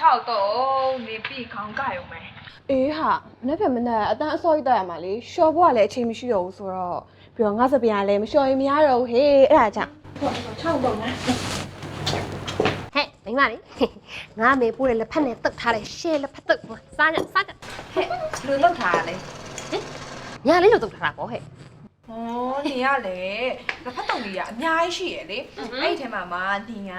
6တော့နေပြီခေါင်းကရုံပဲအေးဟာမနေ့ကမနေ့အတန်းအစောကြီးတက်ရမှာလေရှော့ဘွားလည်းအချိန်မရှိတော့ဘူးဆိုတော့ပြီးတော့ငါစပင်ကလည်းမလျှော်ရင်မရတော့ဘူးဟေးအဲ့ဒါကြောင့်6တော့နော်ဟဲ့မိန်းမလေးငါမေပိုးတဲ့လက်ဖက်နဲ့တုတ်ထားတဲ့ရှဲလက်ဖက်တုတ်ဟိုစားကြစားကြဟဲ့လူလောက်ထားရလဲညာလေးလို့တုတ်ထားတာပေါ့ဟဲ့ ဟောနေရလေလက်ဖက်တုံကြီးကအများကြီးရှိရလေအဲ့ဒီထဲမှာမှနေက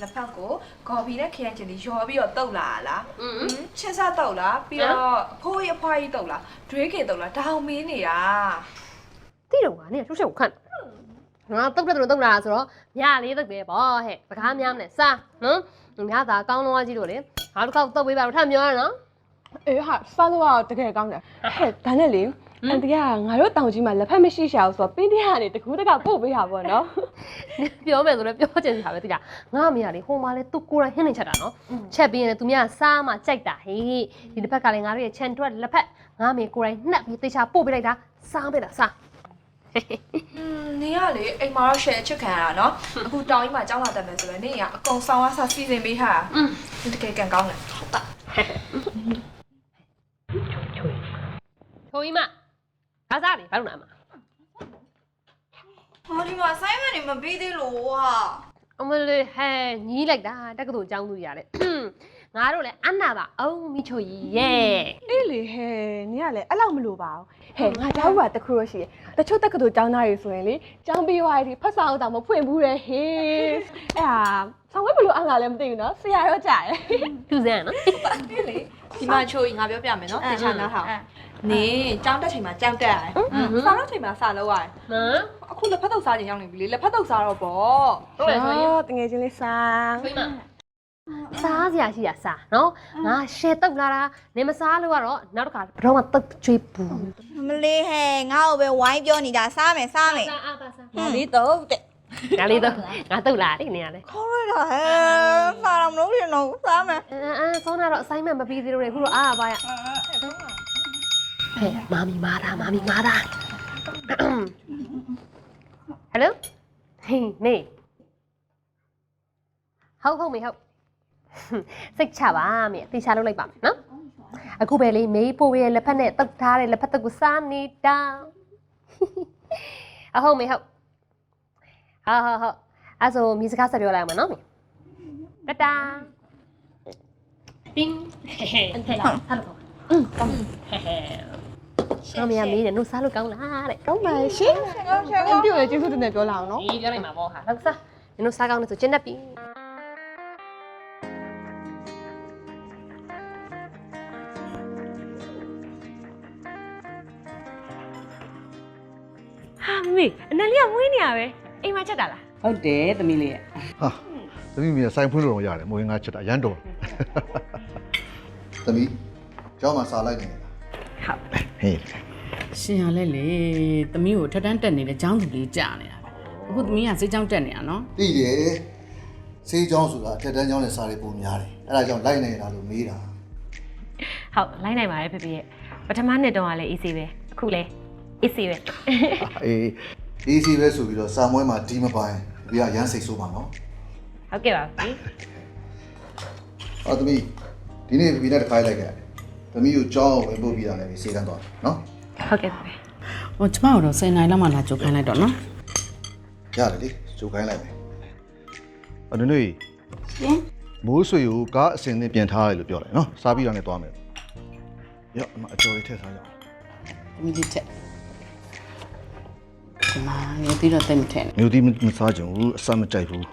လက်ဖက်ကိုဂေါ်ဘီနဲ့ခရမ်းချင်လေးရောပြီးတော့တုတ်လာလားอืมချစ်စားတုတ်လားပြီးတော့အဖိုးကြီးအဖွားကြီးတုတ်လားဒွေးကေတုတ်လားဒါအောင်မင်းနေတာတိတော့ကနေလှုပ်ရှုပ်ခန့်ငါတုတ်တယ်လို့တုတ်လာတာဆိုတော့ညာလေးတုတ်ပဲပေါ့ဟဲ့စကားများမလဲစားနော်ငါသာကောင်းလုံးဝကြီးလို့လေငါတစ်ခေါက်တုတ်ပေးပါတော့ထပ်ပြောရနော်အေးဟာစားလို့ကတော့တကယ်ကောင်းတယ်ဟဲ့ဒါနဲ့လေ အန်တီကငါတို့တောင်ကြီးမှာလက်ဖက်မရှိရှာဘူးဆိုတော့ပင်းတရကနေတကူးတကပို့ပေးတာပေါ့နော် ပြောမယ်ဆိုတော့ပြောချင်တာပဲတိတာငါအမေကလေဟိုမှာလေသူကိုယ်တိုင်ဟင်းနေချက်တာနော်ချက်ပြီးရင်လေသူများစားမှကြိုက်တာဟေးဒီတစ်ဖက်ကလည်းငါတို့ရဲ့ခြံထွက်လက်ဖက်ငါအမေကိုယ်တိုင်နှက်ပြီးတေချာပို့ပေးလိုက်တာစားပေးတာစား อืมနေရလေအိမ်မှာတော့ share ချစ်ခံရတာเนาะအခုတောင်းကြီးမှာကြောင်းလာတက်မယ်ဆိုတော့နေရအကုန်ဆောင်ရဆစီစဉ်ပေးထားတာ อืม တကယ်ကန်ကောင်းတယ် ချိုးကြီးမ ဘာစားလဲဘာလို့နာမှာဟောဒီမှာ assignment တွေမပြီးသေးလို့ဟာအမလေးဟဲညီးလိုက်တာတက္ကသိုလ်ကျောင်းသူကြီးရတယ်ငါတို့လည်းအနာပါအောင်မိချိုကြီးရဲ့အေးလေဟဲ့နင်ကလည်းအဲ့လောက်မလို့ပါဘူးဟဲ့ငါကြောက်ကတခုရရှိတယ်တချို့တက္ကသိုလ်ကျောင်းသားတွေဆိုရင်လေကျောင်းပြီးသွားရင်ဒီဖတ်စာအုပ်တောင်မဖွင့်ဘူးတဲ့ဟေးအဲ့ဟာဆောင်ဝဲဘလို့အင်္ဂါလည်းမသိဘူးနော်ဆရာရောကြာတယ်သူစမ်းနော် ဒီမှာချိုးငါပြောပြမယ်နော်တေချာနားထောင်နေကြောင်းတက်ချိန်မှာကြောင်းတက်ရတယ်စားတော့ချိန်မှာစားလို့ရတယ်နော်အခုလက်ဖက်တော့စားချိန်ရောက်နေပြီလေလက်ဖက်တော့စားတော့ပေါ့ဟုတ်တယ်ဆိုရင်တငယ်ချင်းလေးစားချိုးကြီးမစားစရာရှိတာစားနော်ငါရှယ်တုတ်လာတာနေမစားလို့ကတော့နောက်တစ်ခါဘယ်တော့မှတုတ်ချွေးဘူးမလေးဟဲ့ငါ့ကိုပဲဝိုင်းပြောနေတာစားမယ်စားမယ်စားအားပါစားငါလေးတော့တဲ့ ငါလေးတော့ငါတုတ်လာတယ်နေရတယ်ခေါ်ရတာဟဲ့စားတော့မလို့ရတော့စားမယ်အဲအဲဆောနာတော့ assignment မပြီးသေးလို့လေခုတော့အားပါရဟဲ့မာမီမာတာမာမီမာတာဟယ်လိုဟေးနေဟုတ်ဟုတ်မေဟုတ်စိတ်ချပါမေအသေးချလုပ်လိုက်ပါမယ်နော်အခုပဲလေမေးပို့ရဲ့လက်ဖက်နဲ့တုတ်ထားတဲ့လက်ဖက်တုတ်ကိုစားနေတာအဟုတ်မေဟုတ် ဟာဟာဟုတ်အဲ့ဆိုမြူစကားဆက်ပြောလိုက်အောင်မနော်မေတတာတင်းဟဲဟဲဟဲလာဆက်လို့อืมကောင်းဟဲဟဲအမေကမေးတယ်နှုတ်စားလို့ကောင်းလားတဲ့ကောင်းပါရှင်အန်တီကိုလည်းကျေးဇူးတင်နေပြောလာအောင်နော်ဒီပြောလိုက်မှာပေါ့ဟာလောက်စားနှုတ်စားကောင်းတယ်ဆိုကျင်းတတ်ပြီဟာမမေအနက်လေးကမွေးနေရပဲ အိမ်မှာချက်တာလားဟုတ်တယ်သမီးလေးရဲ့ဟာသမီးမင်းဆိုင်ဖွင့်လို့တော့ရတယ်မဝင်ငါချက်တာရမ်းတော်သမီးကျောင်းမှာစာလိုက်နေလားဟေးရှင်ရလဲလေသမီးကိုထက်တန်းတက်နေတဲ့ចောင်းသူလေးကြာနေတာပဲအခုသမီးကစိတ်ကြောင်းတက်နေတာနော်သိတယ်စေးကျောင်းဆိုတာအထက်တန်းကျောင်းနဲ့စာတွေပုံများတယ်အဲ့ဒါကြောင့်လိုက်နေတာလို့မေးတာဟုတ်လိုက်နိုင်ပါတယ်ဖေဖေရဲ့ပထမနှစ်တုန်းကလည်း easy ပဲအခုလည်း easy ပဲအေး အေးစီပဲဆိုပြီးတော့စာမွဲမှာဒီမပိုင်ဒီကရမ်းစိတ်ဆိုးပါနော်ဟုတ်ကဲ့ပါဖေဟောသမီးဒီနေ့ပြည်နဲ့တစ်ခါလိုက်ခဲ့သမီးကိုကျောင်းဝင်ပို့ပြီးတာလည်းစေးကန်းသွားနော်ဟုတ်ကဲ့ဖေဖေဟိုကျမတို့10နိုင်လောက်မှလာကြိုခိုင်းလိုက်တော့နော်ရတယ်လေကြိုခိုင်းလိုက်မယ်အနုနွေရှင်မိုးဆွေကိုကားအစင်နဲ့ပြင်ထားရတယ်လို့ပြောတယ်နော်စားပြီးတော့လည်းသွားမယ်ရော့အမအကျော်လေးထည့်ထားကြအောင် သမီးလေးချက် ကျမရုပ်သီးတော့တိတ်မထည့်နဲ့မျိုးသီးမစားကြဘူးအစမကြိုက်ဘူး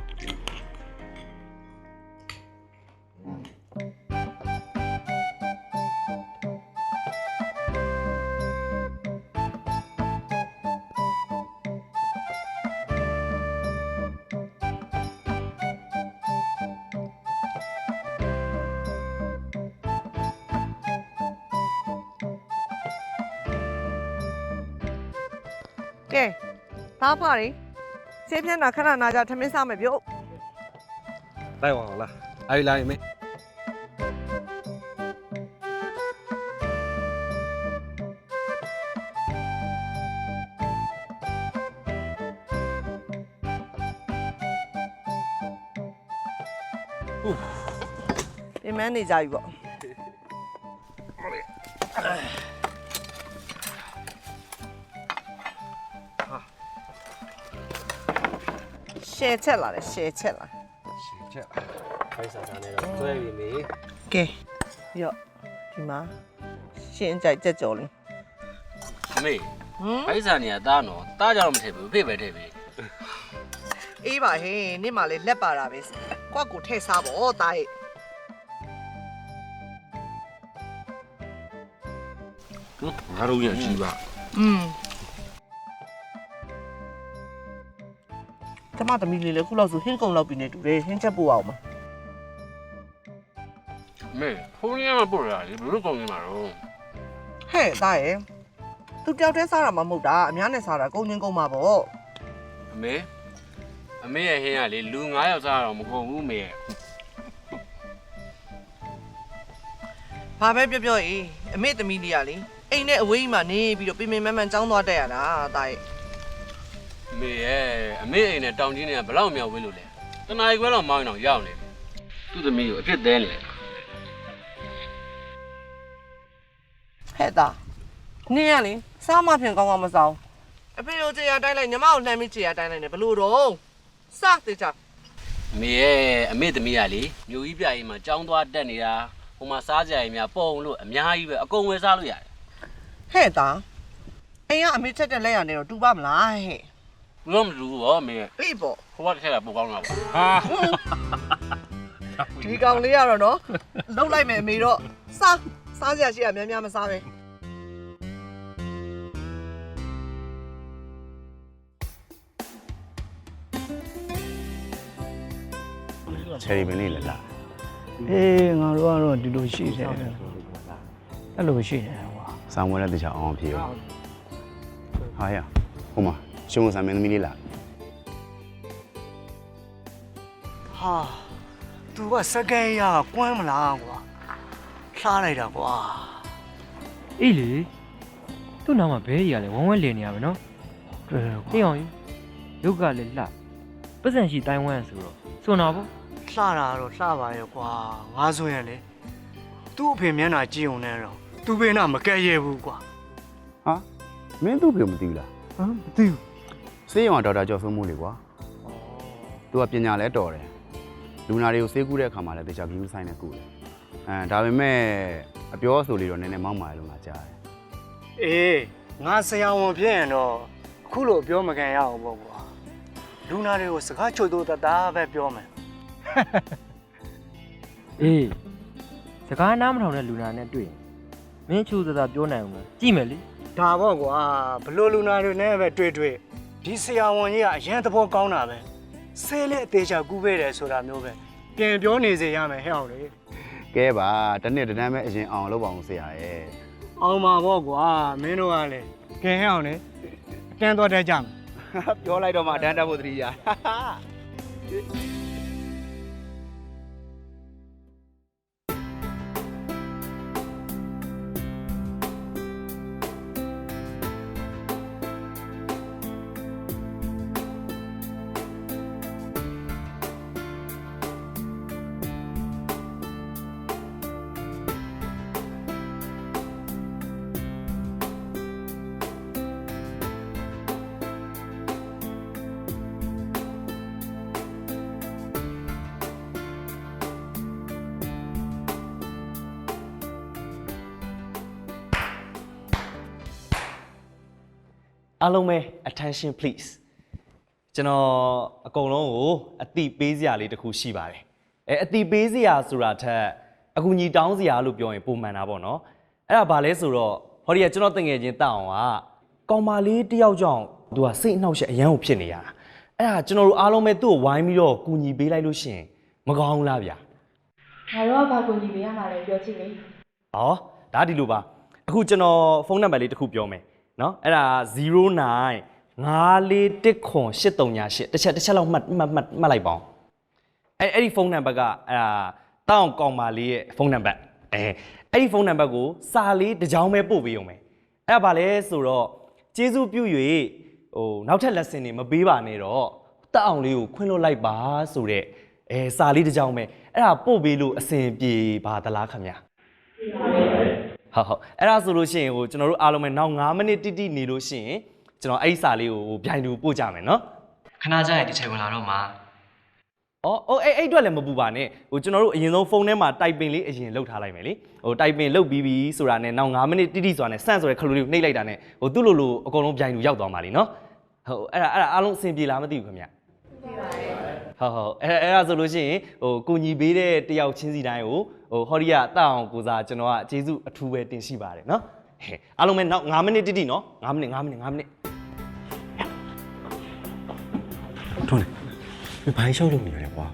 ကဲ သားဖားရီဆေးပြန်းတာခဏနာကြထမင်းစားမယ်ပြုတ်လိုက်ပါအောင်လားအဲ့ဒီလိုက်မယ်ဟပြင်မနေကြပြီပေါ့ ရှယ်ချက်လာတယ်ရှယ်ချက်လာရှင်ချက်ဖိုက်စာသားနဲ့တော့ကျွဲပြီမေကဲရော့ဒီမှာရှင်းကြိုက်ကြက်ကြော်လေးအမေဟမ်ဖိုက်စာနေရတားနော်တားကြတော့မထည့်ဘူးဖေ့ပဲထည့်ပြီအေးပါဟင်နေ့မှလည်းလက်ပါတာပဲကွက်ကိုထည့်စားပေါ့တားရဲ့နော်ငါတို့ရရှိပါอืม ကျမသမီးလေးလည်းခုလောက်ဆိုဟင်းကုံလောက်ပြီနေတူတယ်ဟင်းချက်ပို့အောင်မအမေဖုန်းရမပို့ရလေဘယ်လိုကောင်းနေမှာတော့ဟဲ့တားရဲ့သူတယောက်တည်းစားတာမှမဟုတ်တာအများနဲ့စားတာကုန်ချင်းကုန်မှာပေါ့အမေအမေရဲ့ဟင်းကလေလူ9ယောက်စားတော့မကုန်ဘူးမေရဲ့ဘာပဲပြောပြောအေးအမေသမီးလေးကလေအိမ်နဲ့အဝေးကြီးမှာနေပြီးတော့ပြင်ပင်မမှန်ចောင်းသွားတက်ရတာတားရဲ့အ မေရဲ့အမေအိမ်နဲ့တောင်ကြီးနဲ့ဘယ်လောက်မြောက်ဝေးလို့လဲတနားရီခွဲတော့မောင်းအောင်ရောက်နေပြီသူ့သမီးကိုအဖြစ်သေးနေတယ်ဟဲ့တာနေရလေစားမဖြင့်ကောင်းကောင်းမစားဘူးအဖေတို့ကြေရတိုင်းလိုက်ညီမကိုလှမ်းပြီးကြေရတိုင်းလိုက်နေဘလို့တော့စသေးချာအမေရဲ့အမေသမီးကလေမြို့ကြီးပြအိမ်မှာကြောင်းသွားတက်နေတာဟိုမှာစားကြရင်များပုံလို့အများကြီးပဲအကုန်ဝယ်စားလို့ရတယ်ဟဲ့တာအိမ်ကအမေချက်တဲ့လက်ရနေတော့တူပါမလားဟဲ့ ဘူးတော့မလူဘူးဗောအမေရဲ့အေးပေါ့ဟိုဘက်ကထက်ကပိုကောင်းတာပါဟာဒီကောင်လေးရတော့နော်လှုပ်လိုက်မယ်အမေတော့စားစားစရာရှိရများများမစားပဲချယ်ရီပင်လေးလည်းလာအေးငါတို့ကတော့ဒီလိုရှိတယ်အဲ့လိုရှိတယ်ကွာဆောင်းဝဲတဲ့တခြားအောင်ဖြစ်ရောဟာရဟိုမှာ ရှုံးဆံမင်းသမီးလေးလာဟာ तू ကစကဲရကွမ်းမလားကွာလှားလိုက်တာကွာအေးလေသူ့နာမှာဘဲကြီးကလည်းဝမ်းဝဲလည်နေရမယ်နော်တွေ့တယ်အေးကွာအောင်ကြီးရုပ်ကလည်းလှပတ်စံရှိတိုင်းဝမ်းဆိုတော့စွန်တာပေါ့လှတာတော့လှပါရဲ့ကွာငါဆိုရင်လေသူ့အဖေမျက်နှာကြည့်ုံနဲ့တော့သူ့ဘေးနာမကဲရဲဘူးကွာဟာမင်းသူ့ဖေမသိဘူးလားဟမ်မသိဘူး စေးရုံကဒေါက်တာကျော်စိုးမိုးလေကွာသူကပညာလဲတော်တယ်လူနာတွေကိုဆေးကူးတဲ့အခါမှာလည်းတခြားကလူဆိုင်နဲ့ကူတယ်အဲဒါပေမဲ့အပြောအဆိုလေးတော့နည်းနည်းမောက်မာတယ်လို့ငါကြားတယ်အေးငါဆရာဝန်ဖြစ်ရင်တော့အခုလိုပြောမကန်ရအောင်ပေါ့ကွာလူနာတွေကိုစကားချို့တို့တသားပဲပြောမယ်အေးစကားနားမထောင်တဲ့လူနာနဲ့တွေ့ရင်မင်းချူသသာပြောနိုင်အောင်လားကြည့်မယ်လေဒါပေါ့ကွာဘလို့လူနာတွေနဲ့ပဲတွေ့တွေ့ ဒီဆရာဝန်ကြီးကအရင်သဘောကောင်းတာပဲဆဲလက်အသေးချာကူးပေးတယ်ဆိုတာမျိုးပဲပြန်ပြောနေစေရမယ်ဟဲ့အောင်လေကဲပါတစ်နှစ်တစ်တန်းပဲအရင်အောင်လုပ်ပါအောင်ဆရာရဲ့အောင်ပါပေါ့ကွာမင်းတို့ကလည်းကဲဟဲ့အောင်လေအတန်းတော့တက်ကြမယ်ပြောလိုက်တော့မှအတန်းတက်ဖို့တတိယ အားလုံးပဲ attention please ကျွန်တော်အကုန်လုံးကိုအတိပေးစရာလေးတစ်ခုရှိပါတယ်အဲအတိပေးစရာဆိုတာထက်အကူညီတောင်းစရာလို့ပြောရင်ပုံမှန်တာပေါ့နော်အဲ့ဒါဘာလဲဆိုတော့ဟောဒီကကျွန်တော်တငယ်ချင်းတောက်အောင်ကကောင်မလေးတယောက်ကြောင့်သူကစိတ်အနှောက်အယှက်အရန်ကိုဖြစ်နေရတာအဲ့ဒါကျွန်တော်တို့အားလုံးပဲသူ့ကိုဝိုင်းပြီးတော့ကူညီပေးလိုက်လို့ရှရင်မကောင်းဘူးလားဗျာငါတို့ကဘာကိုညီပေးရမှာလဲပြောချင်လေ။ဟောဒါဒီလိုပါ။အခုကျွန်တော်ဖုန်းနံပါတ်လေးတစ်ခုပြောမယ်။ နော်အဲ့ဒါ09 94198338တစ်ချက်တစ်ချက်လောက်မှတ်မှတ်မှတ်မှတ်လိုက်ပါဦး။အဲ့အဲ့ဒီဖုန်းနံပါတ်ကအဲ့ဒါတောင်းကောင်မာလေးရဲ့ဖုန်းနံပါတ်။အဲအဲ့ဒီဖုန်းနံပါတ်ကိုစာလေးတစ်ကြောင်းပဲပို့ပေးအောင်မယ်။အဲ့ဒါဘာလဲဆိုတော့ကျေးဇူးပြု၍ဟိုနောက်ထပ် lesson တွေမပေးပါနဲ့တော့တက်အောင်လေးကိုခွင့်လွှတ်လိုက်ပါဆိုတဲ့အဲစာလေးတစ်ကြောင်းပဲအဲ့ဒါပို့ပေးလို့အဆင်ပြေပါသလားခင်ဗျာ ဟုတ်ဟုတ်အဲ့ဒါဆိုလို့ရှိရင်ဟိုကျွန်တော်တို့အားလုံးပဲနောက်9မိနစ်တိတိနေလို့ရှိရင်ကျွန်တော်အဲ့ဒီစာလေးကိုဟိုဗျိုင်တူပို့ကြမယ်နော်ခဏကြာရင်ဒီချိန်ဝင်လာတော့မှာ။အော်အိုးအဲ့အဲ့အတွက်လည်းမပူပါနဲ့။ဟိုကျွန်တော်တို့အရင်ဆုံးဖုန်းထဲမှာ typing လေးအရင်လုပ်ထားလိုက်မယ်လေ။ဟို typing လုပ်ပြီးပြီဆိုတာနဲ့နောက်9မိနစ်တိတိဆိုတာနဲ့စန့်ဆိုတဲ့ခလူလေးကိုနှိပ်လိုက်တာနဲ့ဟိုသူ့လိုလိုအကုန်လုံးပြိုင်လူရောက်သွားမှာလीနော်။ဟုတ်အဲ့ဒါအဲ့ဒါအားလုံးအဆင်ပြေလားမသိဘူးခင်ဗျ။ ဟုတ်ဟုတ်အဲ့အဲ့ဒါဆိုလို့ရှိရင်ဟိုကိုညီပေးတဲ့တယောက်ချင်းစီတိုင်းကိုဟိုဟောဒီကတောက်အောင်ကိုစားကျွန်တော်ကကျေးဇူးအထူးပဲတင်ရှိပါတယ်နော်ဟဲ့အားလုံးပဲနောက်9မိနစ်တိတိနော်9မိနစ်9မိနစ်9မိနစ်ထွန်းလေဘာရှောက်လို့နေရလဲကွာ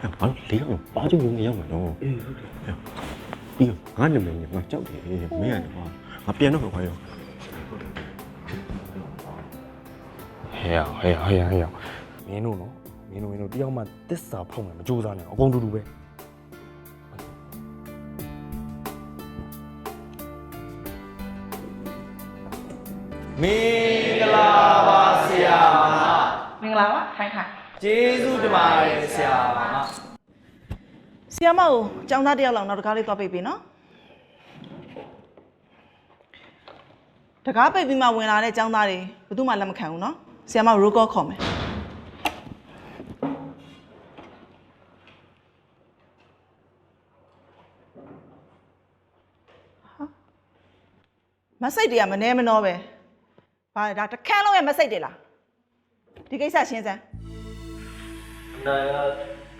အဲ့ဘာလို့လေးတော့ပါကြုံနေရောက်မှာနော်အေးဟုတ်တယ်ပြီးတော့ငါနာမည်ကငါကြောက်တယ်မင်းရတယ်ကွာငါပြန်တော့ခွာရောဟဲ့ဟဲ့ဟဲ့ဟဲ့မင်းတို့နော်မ င်းတို့မင်းတို့တယောက်မှတစ္ဆာဖောက်မယ်မကြိုးစားနဲ့အကုန်တူတူပဲမင်္ဂလာပါဆရာမမင်္ဂလာပါခိုင်းခိုင်းကျေးဇူးတင်ပါတယ်ဆရာမဆီယမကိုចောင်းသားတစ်ယောက်လောက်နောက်တကားလေးသွားပိတ်ပေးနော်တကားပိတ်ပြီးမှဝင်လာတဲ့ចောင်းသားတွေဘယ်သူမှလက်မခံဘူးနော်ဆီယမရိုးကောခေါ်မယ် မစိတ်တွေကမနှဲမနှောပဲဘာလဲဒါတစ်ခန်းလုံးရဲ့မစိတ်တွေလားဒီကိစ္စရှင်းစမ်းနိုင်က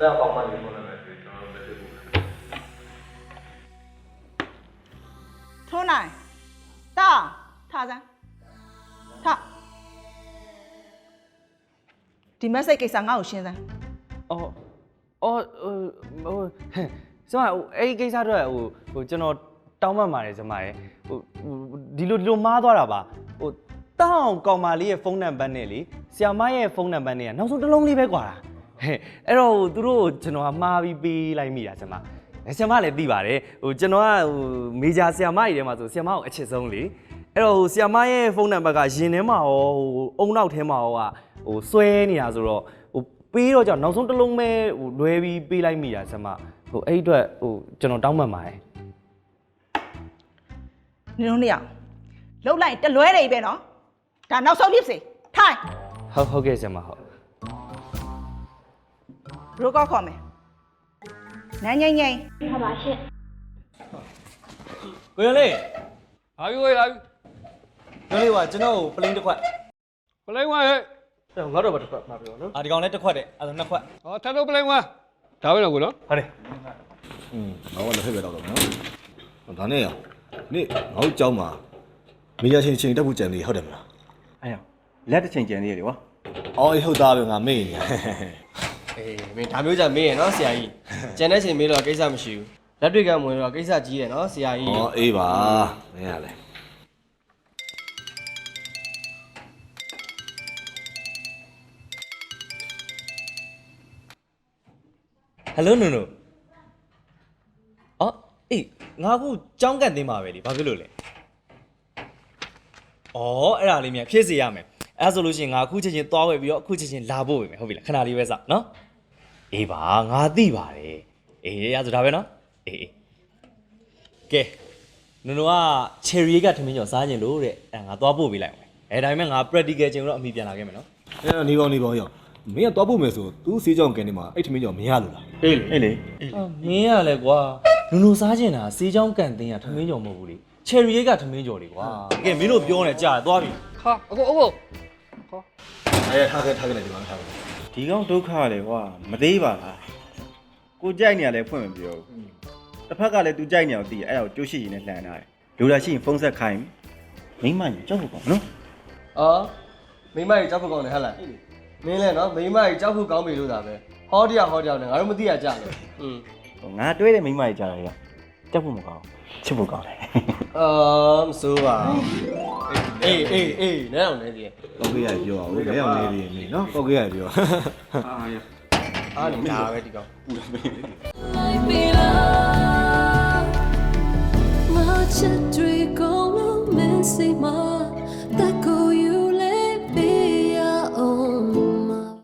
တောက်ပေါက်မှနေပေါ်လာတယ်ကျွန်တော်တို့လည်းထုံးနိုင်တာထားစမ်းထဒီမက်ဆေ့ကိစ္စငါ့ကိုရှင်းစမ်းအော်အော်ဟိုဟိုဆရာဟိုအဲ့ဒီကိစ္စတော့ဟိုဟိုကျွန်တော် တောင်းပန်ပါတယ်ဆရာရဲ့ဟိုဒီလိုဒီလိုမှားသွားတာပါဟိုတောင်းအောင်ကောင်မလေးရဲ့ဖုန်းနံပါတ်နဲ့လေဆရာမရဲ့ဖုန်းနံပါတ်နဲ့ကနောက်ဆုံးတစ်လုံးလေးပဲကွာဟဲ့အဲ့တော့သူတို့ကိုကျွန်တော်ကမှားပြီးပေးလိုက်မိတာဆရာမအဲဆရာမလည်းသိပါတယ်ဟိုကျွန်တော်ကဟိုမေဂျာဆရာမကြီးထဲမှာဆိုဆရာမကိုအချစ်ဆုံးလေအဲ့တော့ဟိုဆရာမရဲ့ဖုန်းနံပါတ်ကရင်ထဲမှာရောဟိုအုံနောက်ထဲမှာရောကဟိုစွဲနေတာဆိုတော့ဟိုပေးတော့ကြောင့်နောက်ဆုံးတစ်လုံးပဲဟိုလွဲပြီးပေးလိုက်မိတာဆရာမဟိုအဲ့ဒီအတွက်ဟိုကျွန်တော်တောင်းပန်ပါတယ် နင်တို့နှစ်ယောက်လှုပ်လိုက်ရင်တလွဲတယ်ပဲနော်ဒါနောက်ဆုံးဖြစ်စေထိုင်ဟုတ်ဟုတ်ကဲ့ဆရာမဟုတ်ရိုးကောခေါ်မယ်နန်းငိမ့်ငိမ့်ဟုတ်ပါရှင့်ကိုရလေးဟာပြီဝေးလာပြီကိုလေးကကျွန်တော်ကိုပလင်းတစ်ခွက်ပလိန်ဝါဟဲ့ငါတော့ဘာတစ်ခွက်မှာပြောနော်အာဒီကောင်လည်းတစ်ခွက်တဲ့အဲ့ဒါနှစ်ခွက်ဟောထပ်တော့ပလိန်ဝါဒါပဲတော့ကိုနော်ဟုတ်တယ်อืมငါကလည်းဖက်ပဲတော့တော့နော်ဒါနဲ့ရ နေ့ငါတို့ကြောင်းမှာမိရချင်းချင်းတက်ဖို့ကြံနေဟုတ်တယ်မလားအဲ့ရလက်တစ်ချိန်ကြံနေရတယ်ကွာအော်အေးဟုတ်သားပဲငါမေ့နေအေးမင်းဒါမျိုးကြမေးရနော်ဆရာကြီးကျန်တဲ့ချိန်မေးတော့ကိစ္စမရှိဘူးလက်တွေကမဝင်တော့ကိစ္စကြီးရနော်ဆရာကြီးအော်အေးပါမင်းရလဲဟယ်လိုနုနု အော်အေးငါအခုကြောင်းကန်တင်းပါပဲလေဘာဖြစ်လို့လဲအော်အဲ့ဒါလေးမြန်ဖြည့်စေရမယ်အဲ့ဒါဆိုလို့ရှိရင်ငါအခုချက်ချင်းသွားဝယ်ပြီးတော့အခုချက်ချင်းလာဖို့ပဲမယ်ဟုတ်ပြီလားခဏလေးပဲစောင့်နော်အေးပါငါသိပါတယ်အေးရဆိုဒါပဲနော်အေးအေးကဲနုနုက cherry ကထမင်းကျော်စားခြင်းလို့တဲ့အဲ့ငါသွားပို့ပေးလိုက်အောင်အဲဒါပေမဲ့ငါ practical ချိန်တော့အမိပြန်လာခဲ့မယ်နော်အဲနေပေါင်းနေပေါင်းရောမင်းကသွားဖို့မယ်ဆို तू စေးကြောင်ကန်နေမှာအဲ့ထမင်းကြောင်မရလို့လားအေးလေအေးလေမင်းရလဲကွာ နုနုစားကျင်တာစေးချောင်းကန်တင်းကထမင်းကျော်မဟုတ်ဘူးလေချယ်ရီရိတ်ကထမင်းကျော်လေကွာကဲမင်းတို့ပြောနေကြာသွားပြီ ဟာအခုအခု အဲထားခဲ့ထားခဲ့လိုက်ဒီမှာထားခဲ့ ဒီကောင်ဒုက္ခလေကွာမသေးပါလားကိုကြိုက်နေရလဲဖွင့်မပြောဘူးတစ်ဖက်ကလည်း तू ကြိုက်နေအောင်သိရအဲ့ဒါကိုကြိုးရှိရင်လည်းလှန်ထားတယ်လူလာရှိရင်ဖုန်းဆက်ခိုင်းမိမကြီးကြောက်ဖို့ကောင်းနော် အော်မိမကြီးကြောက်ဖို့ကောင်းတယ်ဟဟလားမင်းလဲနော်မိမကြီးကြောက်ဖို့ကောင်းပြီလို့သာပဲဟောတရားဟောတရားနဲ့ငါတို့မသိရကြလို့อืม ဟို ငါတွေးတဲ့မိမကြီးကြားတယ်ကကြောက်ဖို့မကောင်းချစ်ဖို့ကောင်းတယ်အော်မစိုးပါဘူးအေးအေးအေးနဲအောင်နေသေးတယ်တော့ခေးရပြောအောင်လဲအောင်လေးလေးနေနော်တော့ခေးရပြောအာရအားနေဒါပဲဒီကောင် Much a dream, go, miss my